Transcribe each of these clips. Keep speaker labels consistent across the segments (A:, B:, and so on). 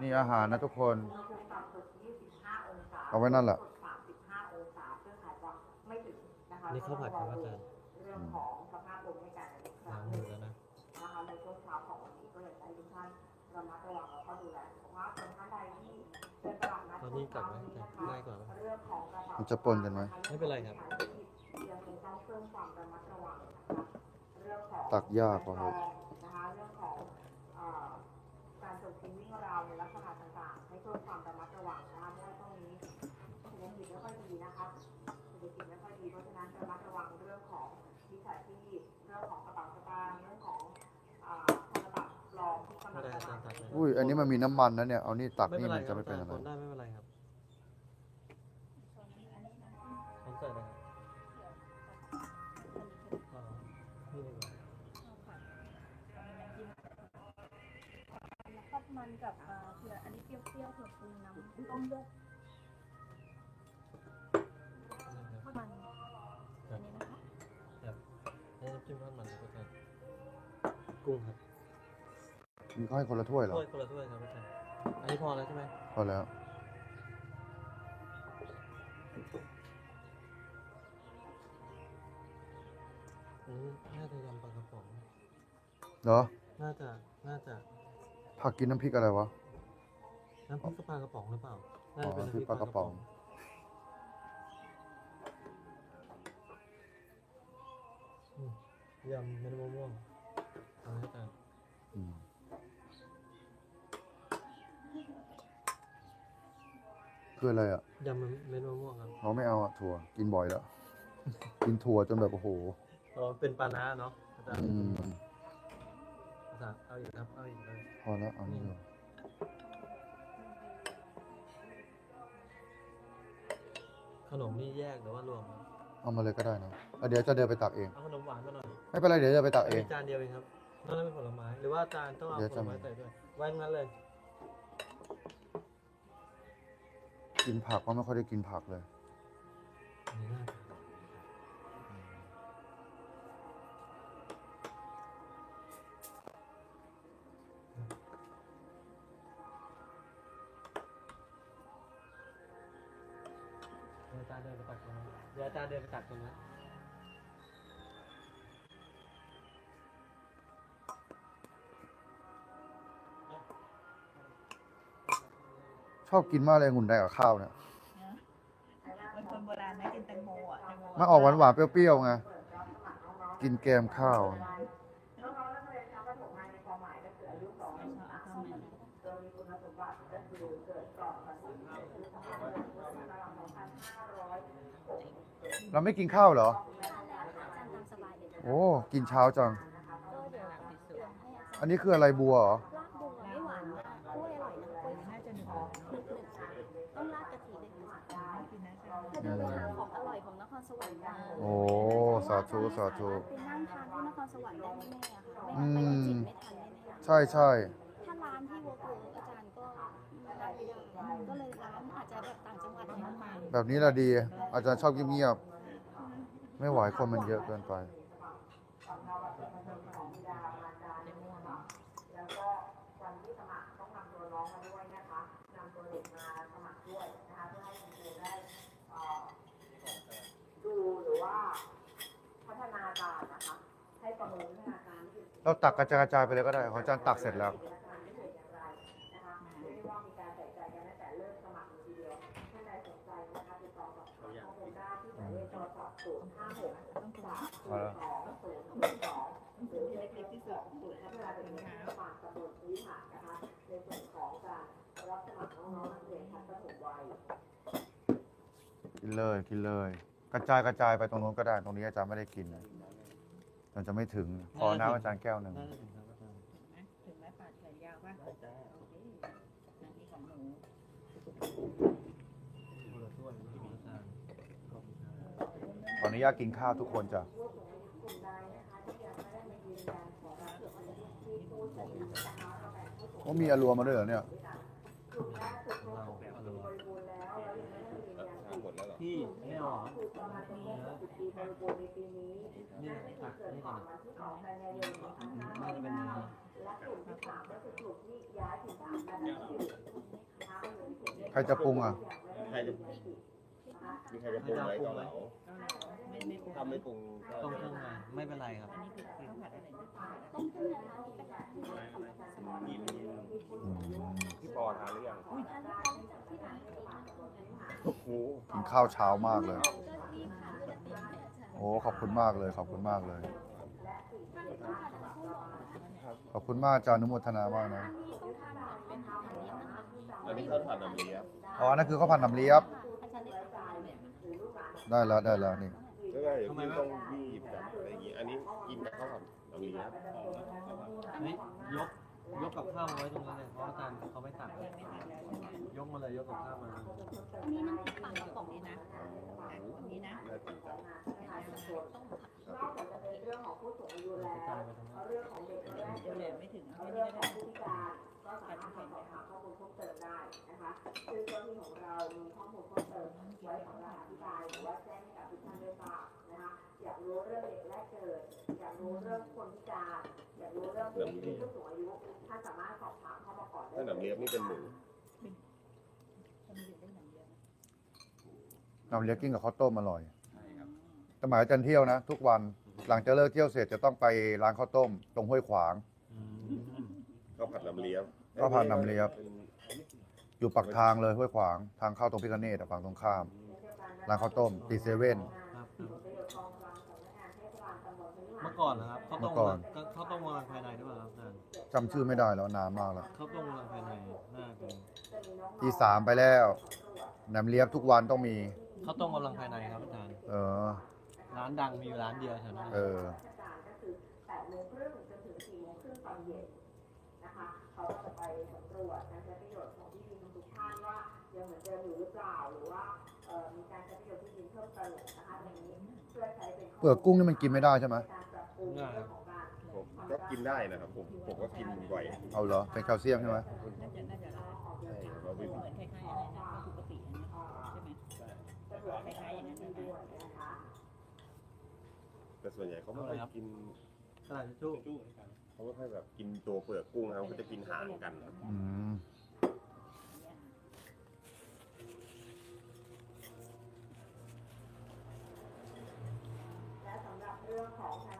A: นี่อาหารนะทุกคน
B: อุณหภูมิต่ำสุด25องศา
A: เอาไว้นั่นแหละ
B: 35องศาซึ่งอาจจะไม่ถึงนะคะ
C: นี่ข้าวผัดครับอาจารย์
B: เรื่องของสภาพลมในการอีกค
C: ล้า
B: รั้
C: ง
B: งห
C: มื
B: นึ่
C: องแล้วนะ
B: นะคะในช่วงเช้าของวันนี้ก็เลยให้ทุกท่านระมัดระวังแล้วก็ดูแลสุขภาพส่วนท่านใดที่เดินตลาดนัด
C: ตอนนี้กลับไหมอาจารย์ง่ายกว่าไหม
B: เรื่องของกระเป๋า
A: มันจะปนกันไหม
C: ไม่เป็นไรครับ
B: ยังคงต้องเพิ่มความระมัดระวังนะคะเรื่องของ
A: ตักยากว่ะเฮ้ย
B: นะคะเรื่องของเอ่อการตรวจทิ้งวิ่งราว ในลักษณะต่างๆ ให้เพิ่มความระมัดระวังนะคะเพราะว่าช่วงนี้เศรษฐกิจไม่ค่อยดีนะคะเศรษฐกิจไม่ค่อยดีเพราะฉะนั้นระมัดระวังเรื่องของมิจฉาชีพเรื่องของกระเป๋าสตางค์เรื่องของอ่าธนบัตรปลอมที่กำลั
C: ไม่
B: ง
C: ได้
B: จะ
C: อาจาร
B: มา
C: ย์ตัดเลย
A: อุ้ย อันนี้มันมีน้ำมันนะเนี่ย เอานี่ตัก
C: ไม่
A: นี่
C: เป็นไร
A: มัน
C: ครั
A: จะ
C: บ
A: ไม่เป็น
C: อา
A: อะ
C: จาร
A: ไร
C: ย์คนได้ไม่เป็นไร กั
D: บเอ่อเผืออันนี้เปรี้ยวๆเผือกปรุงน้ำต้มเลือด
C: นี่ค
D: ท
C: รั
D: อบดมันอันนี้นะคะ
C: ครับให้น้ำจิ้มทอดมันครับอาจารย์กุ้งครับ
A: มีข้าวให้คนละถ้วยเหรอ
C: ถ้วยคนละถ้วยครับอาจารย์อันนี้พอแล้วใช่ไหม
A: พอแล้ว
C: อันนี้น่าจะยำปลากระป๋อง
A: เหรอ
C: น่าจะ น่าจะ
A: ผักกินน้ำพริกอะไรวะ
C: น้ำพริกปลากระป๋องหรือเปล่าน่า
A: อ๋อ
C: จะเป็น
A: น้ำพริกปลากระป๋อง
C: อืมยำเม็ดมะม่วงเอาให้อาจารย์
A: อืมคืออะไรอะ
C: ยำเม็ดมะม่วงครับ
A: เราไม่เอาอะถั่ว กินบ่อยแล้ว กินถั่วจนแบบโอ้โห
C: อ๋อเป็นปลาน้าเนาะอาจารย์
A: อืม
C: อาจารย์เอาอีกครับเอาอีกเลย
A: พอแล้วเอานี่ก่อน
C: ขนมนี่แยกหรือว่ารวมครับ
A: เอามาเลยก็ได้นะอะเดี๋ยวจะเดินไปตักเอง
C: เอาขนมหวานมาหน่อย
A: ไม่เป็นไรเดี๋ยวจะไปตักเอง
C: มีจานเดียวเองครับนอกนั้นเป็นผลไม้ หรือว่าจานต้องเอา
A: เดี๋ยว
C: ผ
A: จะ
C: ลไม้ใส่ด้วย ไว้งั้นเลย
A: กินผักก็ไม่ค่อยได้กินผักเลย
C: อันนี้น่าทา
A: ชอบกินมากเลยองุ่นแดงกับข้าวเนี่ย
D: เป็นคนโบราณนะกินแตงโมอะแตงโม
A: มันออกหวานหวานๆเปรี้ยวๆไงกินแกมข้าว
B: น้องๆนักเรียนชั้นประถมมาในความหมายก็คืออายุสองถึงสามปีโดยมีคุณสมบัติก็คือเกิดก่อนวันที่21พฤษภาคมพุทธศักราช2500
A: เราไม่กินข้าวเหรอ
D: อาจารย์ตามสบายเลย
A: โอ้ กินเช้าจัง
D: ก็เดี๋ยวเตรียมให้อาจารย์
A: อันนี้คืออะไรบัวเหรอ
D: พอดีไปหาของอร่อยของนครสวรรค์มา
A: โอ้สาธุสาธุ
D: ไปนั่งทานที่นครสวรรค์ได้แน่ๆอะค่ะ
A: อื
D: ไม่
A: ม
D: งั้นไปจิตไม่ทันแน่ๆ
A: ใช่ใช่
D: ถ้าร้านที่เวิร์กเวิร์กอาจารย์ก็ได้ไม่ได้ก็เลยร้านอาจจะแบบต่างจังหวัดเนี่ยมา
A: แบบนี้ละดี อาจารย์ชอบเงียบๆไม่ไหวคนมันเยอะเกินไป
B: แล้วก็วันที่สมัครต้องนำตัวน้องมาด้วยนะคะนำตัวเด็กมาสมัครด้วยนะคะเพื่อให้คุณครูได้เอ่อดูหรือว่าพัฒนาการนะคะ ให้ประเมินพัฒนาการที่
A: เราตักกระจายกระจายไปเลยก็ได้ของอาจารย์ตักเสร็จแล้ว
B: ไม่เกิดอย่างไรนะคะไม่ได้ว่ามีการใส่ใจกันตั้งแต่เริ่มสมัครเลยทีเดียวท่านใดสนใจนะคะติดต่อสอบถามข้อมูลได้ที่หมายเลขโทรศัพท์0 5 6 3 0 2 0 2หรือเล็กๆที่สุดศูนย์พัฒนาเป็นงานฝากตำบลพื้นฐานะคะในส่วนของการรับสมัครน้องๆเรียนชั้นประถมวัย
A: กินเลยกินเลย กระจายกระจายไปตรงนู้นก็ได้ ตรงนี้อาจารย์ไม่ได้กินนะ มันจะไม่ถึง ขอน้ำอาจารย์แก้วหนึ่ง
C: น่าจะถึงครับอาจารย์
D: ถึงแม้ปาดแขนยาวป่ะ
C: ได้จ้า
D: นาทีของหนู
C: คนละถ้วยที่มีอาจารย์ขอบคุณครับ
A: ขออนุญาตกินข้าวทุกคนจ้ะ
B: กลุ่มใดนะคะที่ยังไม่ได้มายืนยันขอรับเกี่ยวกับที่ผู้เสียชีวิตนะคะเราแบ่งผู้สูง
A: ว่ามีอรัวมาด้วยเหรอเนี่ย
C: พี่ไม่เอาเหรอ
B: คือประมาณจะครบ60ปีบริบูรณ์ในปีนี้
C: นี่
B: น่าจะ
C: ตัก
B: เกิด
C: นี่
B: ก่
C: ก่
B: อ
C: อนน
B: วันที่2กันยายน
C: น่าจะเป็นเนื้อ
B: 2509และกลุ่มที่สามก็คือกลุ่มที่ย้ายถิ่นฐานมาจากที่อื่น
A: ใครจะปรุงอะ
E: ใครจะมีใครจะปรุงไหมเกาเหลา
F: ไม่ไม่ปรุง
E: ถ้าไม่ปรุงก็
C: ต้มเครื่องในไม่เป็นไรครับ
F: อันนี้คือคือข้าวผัดอะไรนะ
D: ต้มเครื่องนะคะที่เป็นแบบที่ทำกับสมอง
E: กิน
A: อืม
E: พี่ปอทานหรือยัง
D: อันนี้เขาจา กที่ร้านที่ร้านก็
E: โอ้โห
A: กินข้าวเช้ามากเลย
D: รีบค่ะเพื่อเตรียมเนี่ยค่ะ
A: โอ้ขอบคุณมากเลย ขอบคุณมากเลย
D: ท่านต้องทานกับคู่หรอคะ
A: ขอบคุณมากอาจารย์อนุโมทนามากนะ
D: อันนี้ต้องทานแบบเป็นอาหารเลี้ยงนะคะ
E: อันนี้ข้าวผัดน้ำเลียบ
A: อ๋อนั่นคือข้าวผัดน้ำเลียบ
D: อาจารย์ได้ทานแบบ
A: ได้แล้วได้แล้วนี่
E: แล้วก็เดี๋ยวพี่ต้องบีบแบบอะไรอย่างงี้อันนี้กินกับข้าวผัดน้ำเลียบ
C: เฮ้ยยก ยกกับข้าวมาไว้ตรงนี้เลยเพราะอาจารย์เขาไม่ตัก
F: ไม่ทานแล้วใช่ไหม
C: ยกมาเลยยกกับข้าวมาเลย
D: อันนี้น้ำพริกปังกระป๋อง
F: นี่
D: นี้
F: นะ
D: นะ
F: อันนี้นะ
E: น่ากินจัง
D: ต้องผัด
B: นอกจากจะเป็นเรื่องของผู้สูงอายุ
C: ก
B: แล้
C: ระจายวไปตรงนั้น
B: เรื่องของเด็กแรก
F: เดี๋ยวแหลมไม่ถึงเอา
B: เรื่
F: แค่
B: อง
F: นี้
B: ข
F: ก็
B: อง
F: ได้
B: ผู้พิการก็สามารถสอบถามข้อมูลเพิ่มเติมได้นะคะซึ่งเจ้าหน้าที่ของเรามีข้อมูลเพิ่มเติมไว้สำหรับอธิบายหรือว่าแจ้งให้กับทุกท่านได้ทราบนะคะอยากรู้เรื่องเด็กแรกเกิดอยากรู้เรื่องคนพิการ อยากรู้เรื่องผู้ผู้สูงอายุท่านสามารถสอบถามเข้ามาก่อนได้
E: ถ้าน้ำเลียบนี่เป็นหมู
F: ก็มีได้หนังเยอะ
A: น้ำเลียบกินกับข้าวต้มอร่อยสมัยอาจารย์เที่ยวนะ ทุกวันหลังจากเลิกเที่ยวเสร็จจะต้องไปร้านข้าวต้ม ตรงห้วยขวาง
C: อืม
E: ข้าวผัดน้ำเลียบ
A: ข้าวผัดน้ำเลียบ
E: เป็น
A: อยู่ปักทางเลยห้วยขวาง ทางเข้าตรงพิคเนตฝั่งตรงข้าม ร้านข้าวต้มตีเซเว่น
C: ครับเมื่อ ก่อนนะครับข้าวต้ม
A: เมื่อก่อน
C: ก็ข้าวต้มวางภายในด้วยเปล่าครับอาจารย์
A: จำชื่อไม่ได้แล้วนานมากแล้ว
C: ข้าวต้มวางภายในน่าเป็น
A: ตีสามไปแล้วน้ำเลียบทุกวันต้องมี
C: ข้าวต้มกำลังภายในครับอาจารย์
A: เออ
C: ร้านดังมีอยู่ร้านเดียวแถวนั้น
A: เออ
B: ก็คือ8โมงครึ่งจนถึง4โมงครึ่งตอนเย็นนะคะเขาก็จะไปสำรวจการใช้ประโยชน์ของที่ดินทุกท่านว่ายังเหมือนเดิมอยู่หรือเปล่าหรือว่าเอ่อมีการใช้ประโยชน์ที่ดินเพิ่มเติมนะคะตรงนี้เพื่อใช้เป็นข้อ
A: เปลือกกุ้งนี่มันกินไม่ได้ใช่ไหม
B: องของการ
E: ผมก็กินได้นะครับ ผมผมก็กินบ่อย
A: เอาเหรอ เป็นแคลเซียมใช่ไหม
F: น่าจะน่าจะได้
E: ใช่เราไม่
F: เหมือนคล้ายๆอะไรนะปกติอันนี้ใช่ไหม
B: สะดวก
F: คล้ายๆอย่างนั้นใช่ไหม
B: ด้วยนะคะ
E: แต่ส่วนใหญ่เขาไม่ค่อยกิน
C: กระดาษทิชชู่
E: เขาไม่ค่อยแบบกินตัวเปลือกกุ้งนะครับเขาจะกินหางกัน
A: อืม
B: และสำหรับเรื่องของธ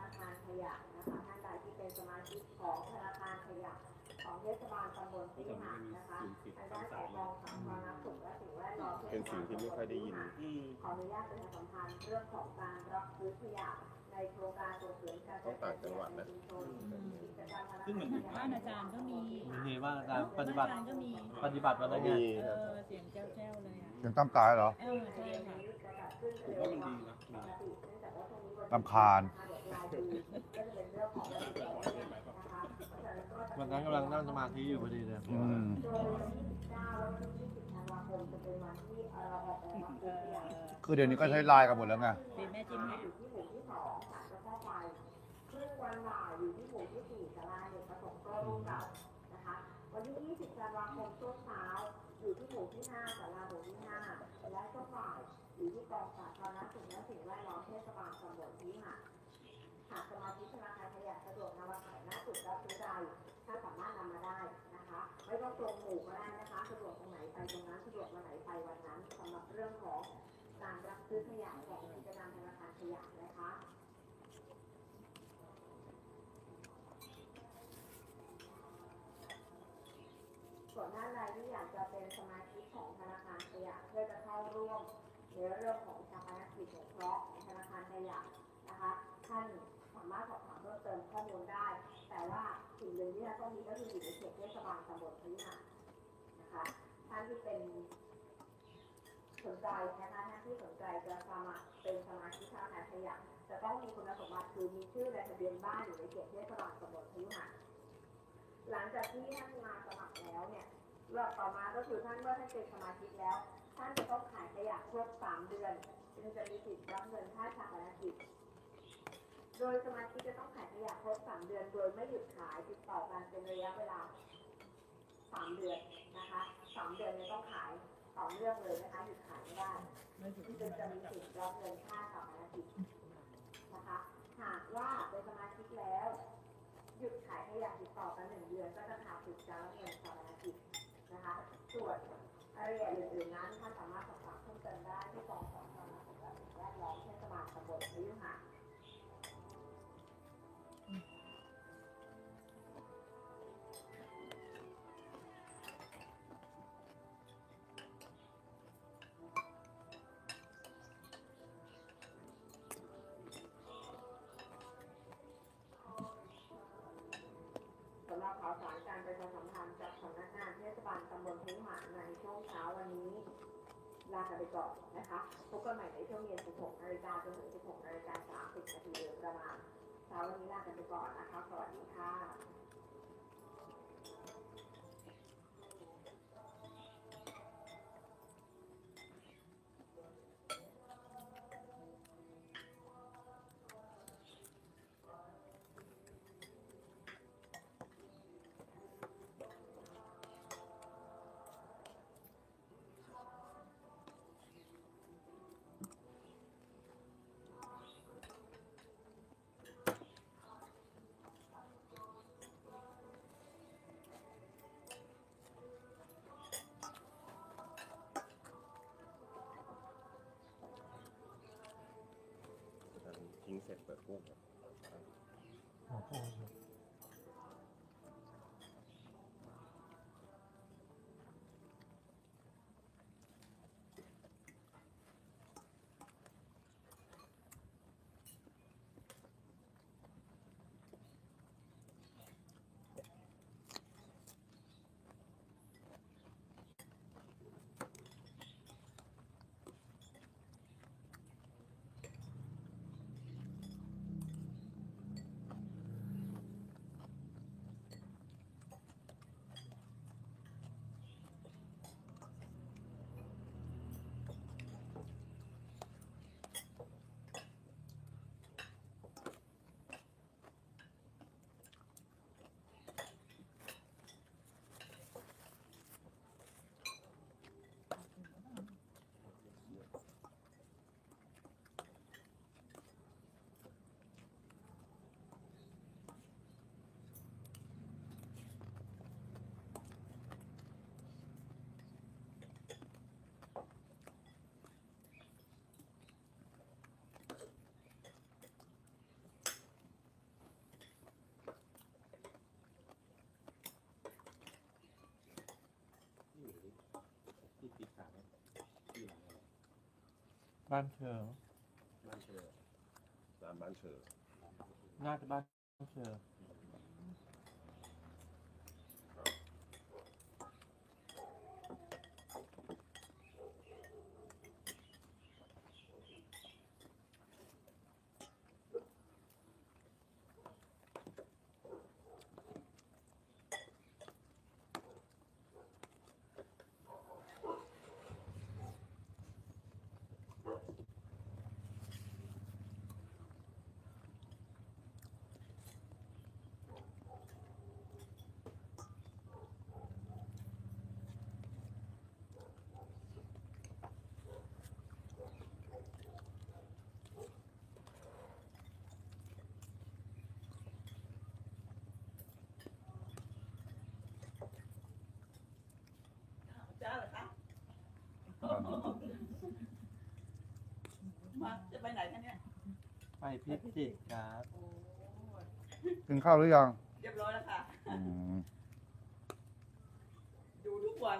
B: นาค ของเทศบาลตำบลที่หาดนะคะทางด้านของกองสาธารณสุขและสิ่งแวดล้อม
E: เป็นสิ่งที่ไม่ค่อยได้ยิน
B: ขออนุญาตประชาสัมพันธ์เรื่องของการรับซื้อขยะในโครงการส่งเสริมการ
E: ต้องต่างจังหวัดนะ
B: ซึ่งเหมือน
F: บ้านอาจารย์ก็มี
C: มีนี่บ้างอาจารย์ปฏิบัติ
F: บ้านอาจารย์ก็มี
C: ปฏิบัติวันอะไร
E: มี
C: เนี่ย
F: เอ
E: ครับ
F: อเสียงแจ้วๆเลยอะ
A: ยังตั้มตายเหรอ
F: เออใช่ค่ะ
E: ผมว่ามันดีนะ
A: ลำคาญ
C: วันนั้นกำลังนั่งสมาธิอยู่พอดีเลย
A: อืม
F: เออ
A: คือเดี๋ยวนี้ก็ใช้ไลน์กันหมดแล้วไง
F: เป็นแม่จิ้มให้
B: ท่านสามารถสอบถามเพิ่มเติมข้อมูลได้ แต่ว่าสิ่งหนึ่งที่เราต้องมีก็คืออยู่ในเขตเทศบาลตำบลพื้นหาดนะคะท่านที่เป็นสนใจนะคะท่านที่สนใจจะสมัครเป็นสมาชิกธนาคาขยะจะต้องมีคุณสมบัติคือมีชื่อในทะเบียนบ้านอยู่ในเขตเทศบาลตำบลพื้นหาดหลังจากที่ท่านมาสมัครแล้วเนี่ยรอบต่อมาก็คือท่านเมื่อท่านเป็นสมาชิกแล้ว ท่านจะต้องขายขยะครบสามเดือน จึงจะมีสิทธิ์รับเงินค่าชาปนกิจ โดยสมาชิกจะต้องขายขยะครบสามเดือนโดยไม่หยุดขายติดต่อกันเป็นระยะเวลาสามเดือนนะคะสามเดือนเนี่ยต้องขายต่อเนื่องเลยนะคะหยุดขายไม่ได้จึงจะมีสิทธิ์รับเงินค่าชาปนกิจนะคะ หากว่าเป็นสมาชิกแล้ว หยุดขายขยะติดต่อกันหนึ่งเดือนก็จะขาดสิทธิ์การรับเงินชาปนกิจนะคะส่วนเอ่รายละเอียดอื่นๆนั้นท่าน นี้ ลากันไปก่อนนะคะ พบกันใหม่ในช่วงเย็น 16นาฬิกาจนถึง 16นาฬิกา30นาทีโดยประมาณเช้าวันนี้ลากันไปก่อนนะคะ สวัสดีค่ะ
E: เสร็จเปิดกุ้งครับ
C: หอมหอ บ้านเชิง
E: บ้านเชอร้านบ้านเชอ
C: น่าจะบ้านเชิง
G: จ้าเหรอคะมาจะไปไหนกันเนี่ย
C: ไปพิจิตรครับ
G: โอ้
A: กินข้าวหรือยัง
G: เรียบร้อยแล้วค่ะ
A: อืม
G: ดูทุกวัน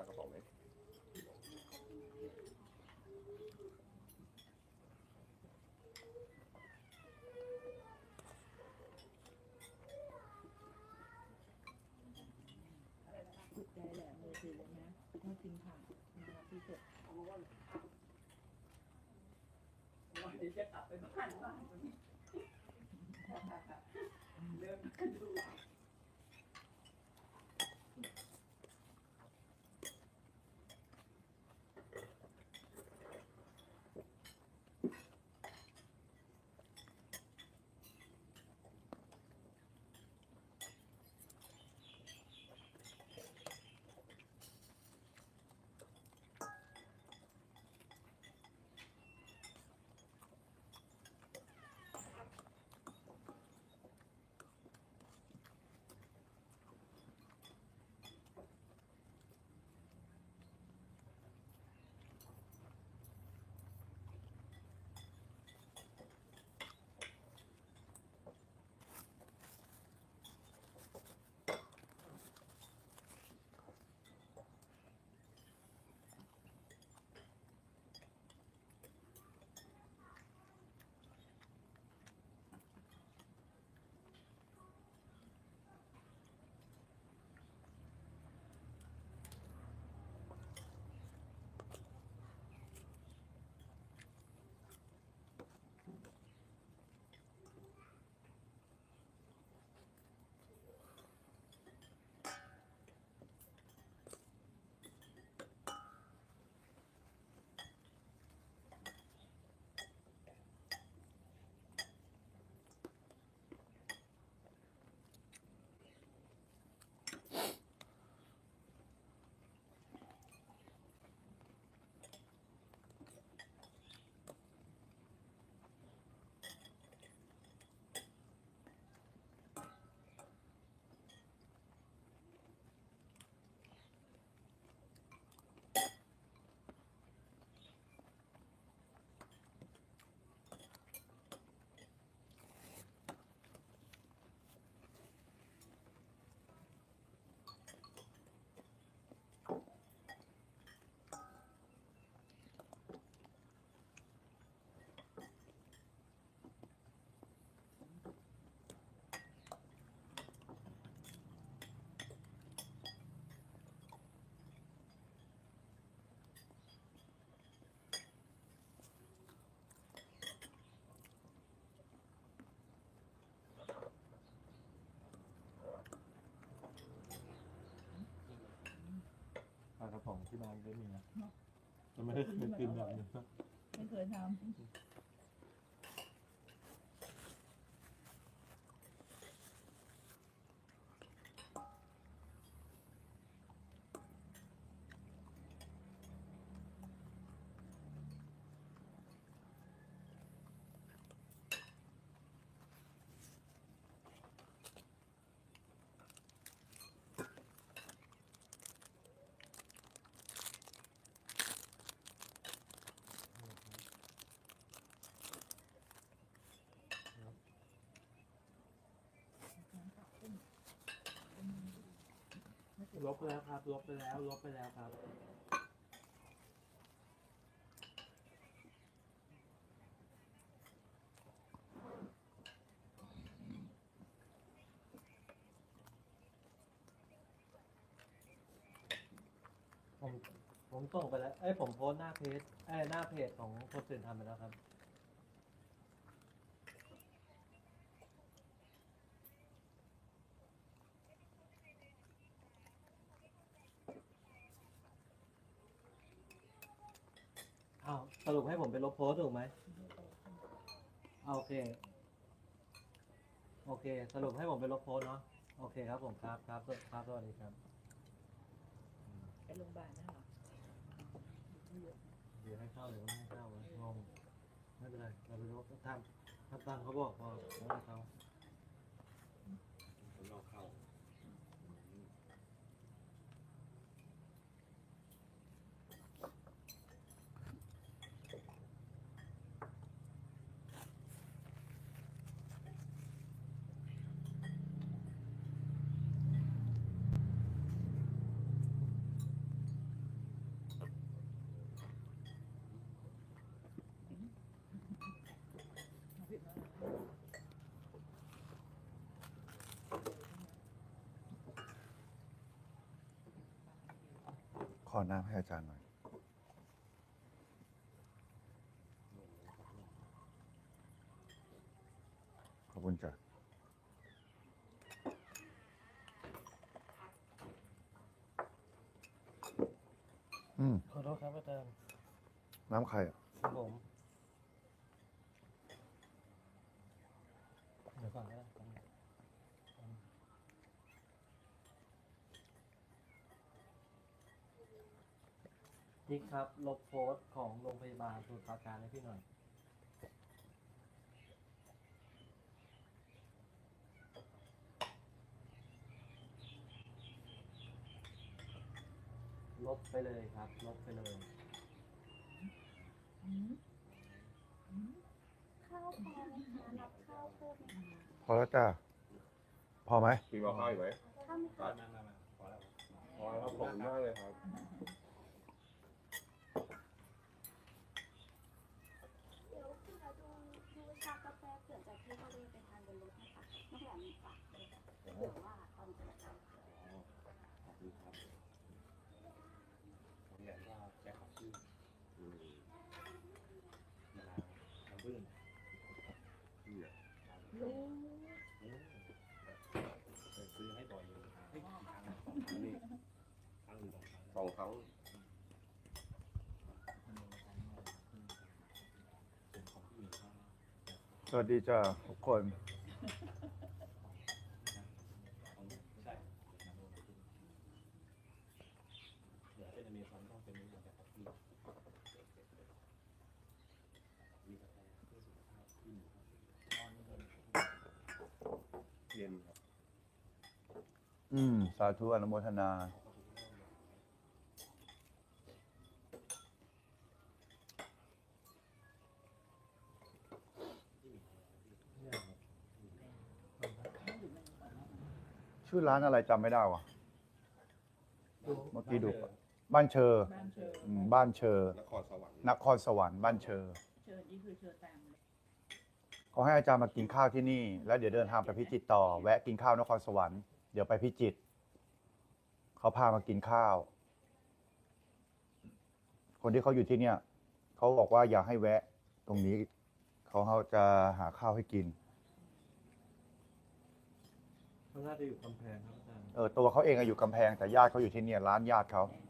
E: ลากระป๋องไหม
G: ใจแหลมเลยสิเลยนะต้องกินผักนะคะพี่เสร็จโอ้ยเดี๋ยวจะกลับไปบ้านบ้านตรงนี้เริ่มดู
C: ที่บ้านก็มีนะแต่ไม่ได้เคยกินแบบนี้
F: ไม่เคยทำ
C: ลบไปแล้วครับ ลบไปแล้ว ลบไปแล้วครับ ผม ผมส่งไปแล้ว เอ้ย ผมโพสต์หน้าเพจ เอ้ย หน้าเพจของคนตื่นทำไปแล้วครับ อ้าวส รุปให้ผมไปลบโพสต์ถูกไหมอ่าโอเค โอเค สรุปให้ผมไปลบโพสต์เนาะ โอเคครับผมครับครับครับสวัสดีครับ
F: ไปโรงพยาบาลนะเหรอ
C: เดี๋ยวให้เข้าเดี๋ยวไม่ให้เข้าวะงงไม่เป็นไร เราไปลบทำทำตามเขาบอกพอแล้วให้เขา
E: เรา ข
A: อน้ำให้อาจารย์หน่อย ขอบคุณจ้ะอืม
C: ขอโทษครับอาจารย์
A: น้ำใครอะ
C: ครับผมเดี๋ยวก่อนก็ได้ นี่ครับ ลบโพสต์ของโรงพยาบาลสมุทรปราการให้พี่หน่อย ลบไปเลยครับ ลบไปเลย
D: ข้าวพอไหมคะรับข้าวเพิ่มไหมคะ
A: พอแล้วจ้ะพอไหม
E: มีมาเข้าอีกไหม
D: ข้าวไหมคะ
E: พอแล้วขอบคุณมากเลยครับ
D: เดี๋ยวคุณจะดูดูชากาแฟเผื่อจากที่เขาเรียนไปทานบนรถนะคะไม่อยากมีฝาก เผื่อว่าตอนจะไปทาน
E: ขอบคุณครับผมอยากว่าแค่ขอบคุณอืมะนาวน้ำผึ้งนี่แหละซื้อให้บ่อยอยู่เฮ้ยกี่ครั้งสองครั้งนี่ครั้งหรือสองครั้งสองครั้ง
A: สวัสดีจ้ะทุกคน
E: เย็นครับ
A: อืม สาธุอนุโมทนา
C: เนี่ยครับ
A: ชื่อร้านอะไรจำไม่ได้วะ
C: ดู
A: เมื่อกี้ดู บ้านเชอ
F: บ้านเชิญ
A: อืมบ้านเชอ
E: นครสวรรค์
A: นครสวรรค์บ้านเชอ
F: เชิญนี่คือเชิญตามเลย
A: เขาให้อาจารย์มากินข้าวที่นี่ แล้วเดี๋ยวเดินทางไปพิจิตรต่อ แวะกินข้าวนครสวรรค์ เดี๋ยวไปพิจิตรเขาพามากินข้าว คนที่เขาอยู่ที่เนี่ย เขาบอกว่าอยากให้แวะ ตรงนี้เขาเขาจะหาข้าวให้กิน
C: เขาน่าจะอยู่กำแพงครับอาจารย์
A: เออตัวเขาเองอะอยู่กำแพงแต่ญาติเขาอยู่ที่เนี่ย ร้านญาติเขา
F: แ